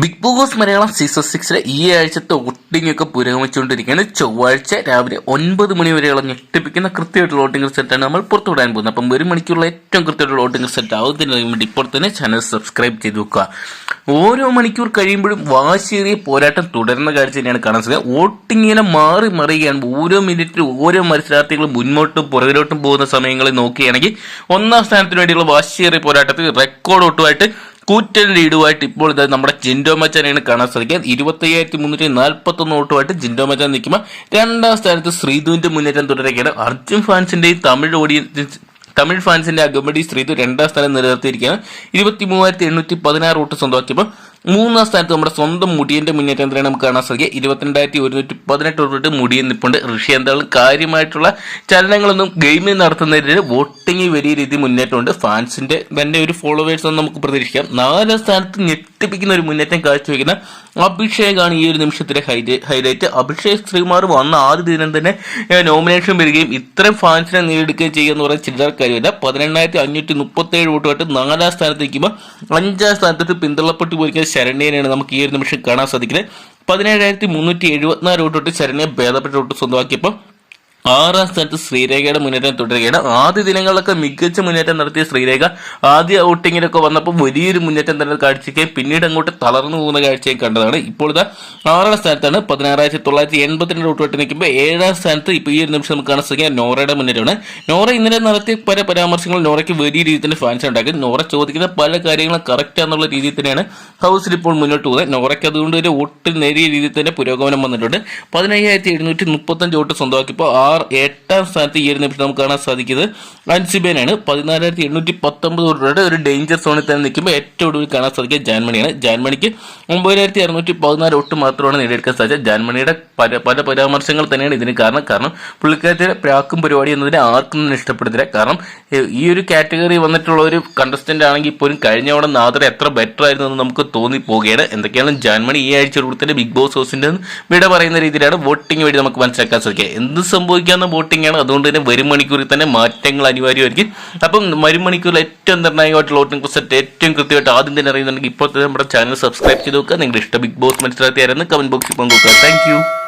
Big boss Malayalam season സിക്സിലെ ഈ ആഴ്ചത്തെ വോട്ടിംഗ് ഒക്കെ പുരോഗമിച്ചുകൊണ്ടിരിക്കുകയാണ്. ചൊവ്വാഴ്ച രാവിലെ ഒൻപത് മണി വരെയുള്ള ഞെട്ടിപ്പിക്കുന്ന കൃത്യമായിട്ടുള്ള വോട്ടിംഗ് റിസൾട്ടാണ് നമ്മൾ പുറത്തു വിടാൻ പോകുന്നത്. അപ്പം ഒരു മണിക്കുള്ള ഏറ്റവും കൃത്യമായിട്ടുള്ള വോട്ടിംഗ് റിസൾട്ട് ആവുന്നതിന് വേണ്ടി ഇപ്പോൾ തന്നെ ചാനൽ സബ്സ്ക്രൈബ് ചെയ്ത് വെക്കുക. ഓരോ മണിക്കൂർ കഴിയുമ്പോഴും വാശിയേറിയ പോരാട്ടം തുടരുന്ന കാഴ്ച തന്നെയാണ് കാണാൻ സാധിക്കുക. വോട്ടിംഗ് ഇങ്ങനെ മാറി മറിയുകയാണ്. ഓരോ മിനിറ്റിലും ഓരോ മത്സരാർത്ഥികളും മുന്നോട്ടും പുറകിലോട്ടും പോകുന്ന സമയങ്ങളിൽ നോക്കുകയാണെങ്കിൽ ഒന്നാം സ്ഥാനത്തിന് വേണ്ടിയുള്ള വാശിയേറിയ പോരാട്ടത്തിൽ റെക്കോർഡ് വോട്ടുമായിട്ട് കൂറ്റൻ ലീഡുമായിട്ട് ഇപ്പോൾ ഇത് നമ്മുടെ ജിൻഡോ മച്ചാനെയാണ് കാണാൻ സാധിക്കുക. ഇരുപത്തയ്യായിരത്തി മുന്നൂറ്റി നാൽപ്പത്തൊന്ന് വോട്ടുമായിട്ട് ജിൻഡോ മച്ചാൻ നിൽക്കുമ്പോൾ രണ്ടാം സ്ഥാനത്ത് ശ്രീധുവിന്റെ മുന്നേറ്റം തുടരുകയാണ്. അർജുൻ ഫാൻസിന്റെയും തമിഴ് ഓഡിയൻസ് തമിഴ് ഫാൻസിന്റെ അകമ്പടി ശ്രീധു രണ്ടാം സ്ഥാനം നിലനിർത്തിയിരിക്കുകയാണ്. ഇരുപത്തി മൂവായിരത്തി എണ്ണൂറ്റി പതിനാറ് വോട്ട് സ്വന്തമാക്കിയപ്പോൾ മൂന്നാം സ്ഥാനത്ത് നമ്മുടെ സ്വന്തം മുടിയന്റെ മുന്നേറ്റം തന്നെയാണ് നമുക്ക് കാണാൻ സാധിക്കുക? ഇരുപത്തിരണ്ടായിരത്തി ഒരുന്നൂറ്റി പതിനെട്ട് വോട്ട് മുടിയൻ നിൽപ്പുണ്ട് ഋഷി എന്തായാലും കാര്യമായിട്ടുള്ള ചലനങ്ങളൊന്നും ഗെയിമിൽ നടത്തുന്നതിന് വോട്ടിംഗ് വലിയ രീതിയിൽ മുന്നേറ്റമുണ്ട്. ഫാൻസിന്റെ തന്നെ ഒരു ഫോളോവേഴ്സ് ഒന്നും നമുക്ക് പ്രതീക്ഷിക്കാം. നാലാം സ്ഥാനത്ത് ഞെട്ടിപ്പിക്കുന്ന ഒരു മുന്നേറ്റം കാഴ്ചവെക്കുന്ന അഭിഷേകാണ് ഈ ഒരു നിമിഷത്തിലെ ഹൈലൈറ്റ് അഭിഷേക് ശ്രീമാർ വന്ന ആദ്യ ദിനം തന്നെ നോമിനേഷൻ വരികയും ഇത്രയും ഫാൻസിനെ നേടിയെടുക്കുകയും ചെയ്യുക എന്ന് പറയുന്ന ചിലർ കാര്യമില്ല. പതിനെണ്ണായിരത്തി അഞ്ഞൂറ്റി മുപ്പത്തി ഏഴ് വോട്ടുമായിട്ട് നാലാം സ്ഥാനത്ത് നിൽക്കുമ്പോൾ അഞ്ചാം സ്ഥാനത്തേക്ക് പിന്തള്ളപ്പെട്ടു പോയിരിക്കുന്ന ശരണ്യനെയാണ് നമുക്ക് ഈ ഒരു നിമിഷം കാണാൻ സാധിക്കുന്നത്. പതിനേഴായിരത്തി മുന്നൂറ്റി എഴുപത്തിനാല് വോട്ടോട്ട് ശരണ്യ ഭേദപ്പെട്ട വോട്ട് സ്വന്തമാക്കിയപ്പോൾ ആറാം സ്ഥാനത്ത് ശ്രീരേഖയുടെ മുന്നേറ്റം തുടരുകയാണ്. ആദ്യ ദിനങ്ങളിലൊക്കെ മികച്ച മുന്നേറ്റം നടത്തിയ ശ്രീരേഖ ആദ്യ ഔട്ടിങ്ങിലൊക്കെ വന്നപ്പോൾ വലിയൊരു മുന്നേറ്റം തന്നെ കാഴ്ചയ്ക്കുകയും പിന്നീട് അങ്ങോട്ട് തളർന്നു പോകുന്ന കാഴ്ചയും കണ്ടതാണ്. ഇപ്പോൾ ആറാം സ്ഥാനത്താണ് പതിനാറായിരത്തി തൊള്ളായിരത്തി എൺപത്തിരണ്ട് ഔട്ട് നിൽക്കുമ്പോൾ ഏഴാം സ്ഥാനത്ത് ഇപ്പോൾ ഈ ഒരു നിമിഷം നമുക്ക് കാണാൻ സാധിക്കുക നോറയുടെ മുന്നേറ്റമാണ്. നോറ ഇന്നലെ നടത്തിയ പല പരാമർശങ്ങൾ നോറയ്ക്ക് വലിയ രീതിയിൽ തന്നെ ഫാൻസ് ഉണ്ടാക്കി. നോറ ചോദിക്കുന്ന പല കാര്യങ്ങളും കറക്റ്റ് എന്നുള്ള രീതിയിൽ തന്നെയാണ് ഹൗസിൽ ഇപ്പോൾ മുന്നോട്ട് പോകുന്നത്. നോറയ്ക്ക് അതുകൊണ്ട് ഒരു ഒട്ടും നേരിയ രീതിയിൽ തന്നെ പുരോഗമനം വന്നിട്ടുണ്ട്. പതിനയ്യായിരത്തി എഴുന്നൂറ്റി മുപ്പത്തഞ്ച് വോട്ട് സ്വന്തമാക്കിയപ്പോൾ ആറ് എട്ടാം സ്ഥാനത്ത് ഈ ഒരു നിമിഷം നമുക്ക് കാണാൻ സാധിക്കുന്നത്. അൻസിബേനാണ്. പതിനാലായിരത്തി എണ്ണൂറ്റി പത്തൊമ്പത് കോടിയുടെ ഒരു ഡേഞ്ചർ സോണിൽ തന്നെ നിൽക്കുമ്പോൾ ഏറ്റവും കൂടുതൽ കാണാൻ സാധിക്കുക ജാൻമണിയാണ്. ജാൻമണിക്ക് ഒമ്പതിനായിരത്തി അറുന്നൂറ്റി പതിനാല് ഒട്ട് മാത്രമാണ് നേടിയെടുക്കാൻ സാധിച്ചത്. ജാൻമണിയുടെ പല പല പരാമർശങ്ങൾ തന്നെയാണ് ഇതിന് കാരണം. കാരണം പുള്ളിക്കാരത്തിയുടെ പ്രാക്കും പരിപാടി എന്നതിനെ ആർക്കും തന്നെ ഇഷ്ടപ്പെടുന്നില്ല. കാരണം ഈ ഒരു കാറ്റഗറി വന്നിട്ടുള്ള ഒരു കണ്ടസ്റ്റന്റ് ആണെങ്കിൽ പോലും കഴിഞ്ഞ തവണ നാദർ എത്ര ബെറ്റർ ആയിരുന്നു എന്ന് നമുക്ക് തോന്നി പോവുകയാണ് എന്തൊക്കെയാണ് ജാൻമണി ഈ ആഴ്ച കൊടുത്തിട്ട് ബിഗ് ബോസ് ഹൗസിന്റെ വിട പറയുന്ന രീതിയിലാണ് വോട്ടിംഗ് വഴി നമുക്ക് മനസ്സിലാക്കാൻ സാധിക്കുക. എന്ത് സംഭവിക്കാവുന്ന വോട്ടിംഗ് ആണ് അതുകൊണ്ട് തന്നെ വരും മണിക്കൂറിൽ തന്നെ മാറ്റങ്ങൾ അനിവാര്യമായിരിക്കും. അപ്പം വരും മണിക്കൂറിൽ ഏറ്റവും നിർണായകമായിട്ടുള്ള വോട്ടിംഗ് സെറ്റ് ഏറ്റവും കൃത്യമായിട്ട് ആദ്യം തന്നെ അറിയുന്നുണ്ടെങ്കിൽ ഇപ്പോൾ തന്നെ നമ്മുടെ ചാനൽ സബ്സ്ക്രൈബ് ചെയ്ത് നോക്കുക നിങ്ങളുടെ ഇഷ്ട ബിഗ് ബോസ് മനസ്സിലാക്കിയായിരുന്നു കമന്റ് ബോക്സിൽ പങ്കുവെക്കുക. താങ്ക്